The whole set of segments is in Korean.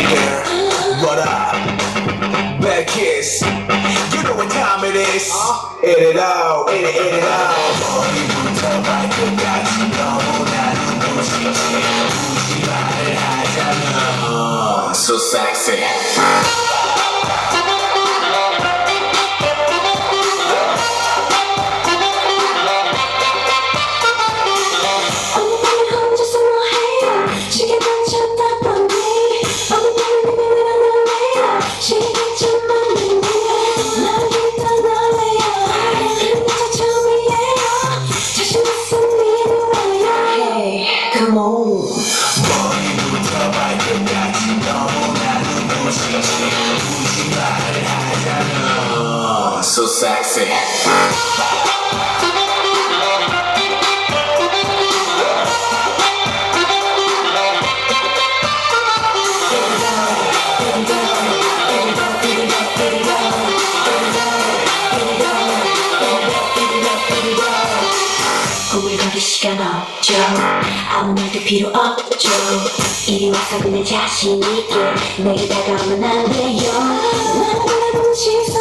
nigga. What up? Bad kiss. You know what time it is. Uh-huh. In it out, in it, in it out. Boy, you tell you know that I'm So sexy. so sexy. 시간 없죠. 아무 말도 필요 없죠. 이리 와서 그냥 자신 있게 내게 다가오면 안 돼요. 난 바라보는 시선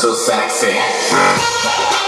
so sexy.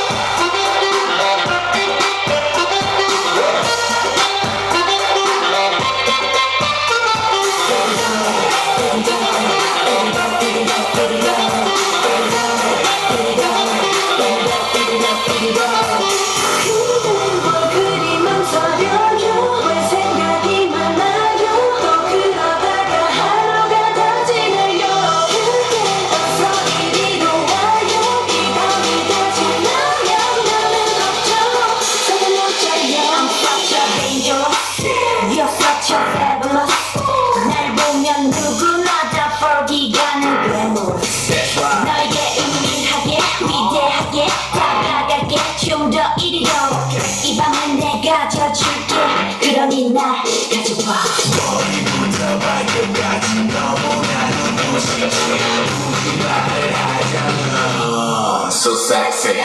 이 밤은 내가 져줄게. 그러니 나 가져봐 머리부터 발끝까지 너무나도 무식해 우리 말을 하잖아 So sexy.